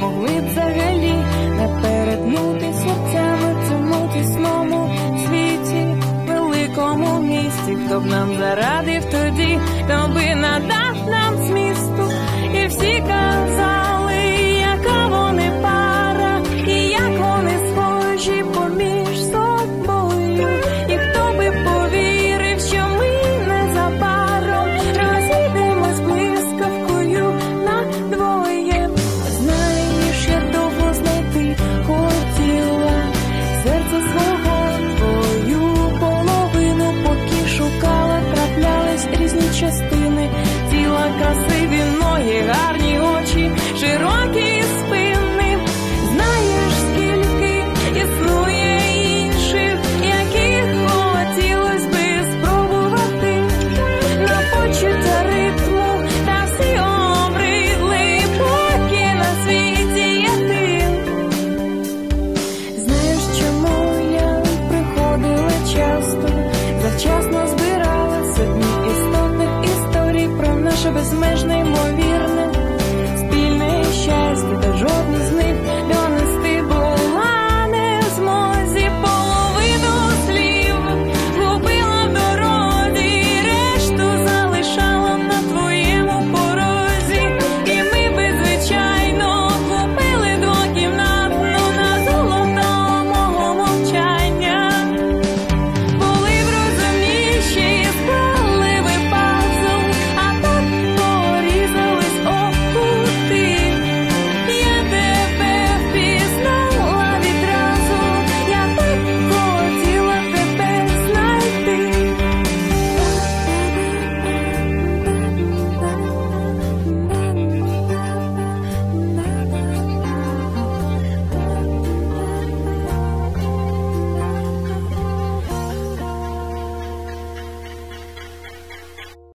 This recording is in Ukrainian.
Могли б взагалі не перетнути серцями цьому тісному хто б нам зарадив тоді, хто би надав нам сміх. красиві ноги, гарні очі, широкі. що безмежний мові.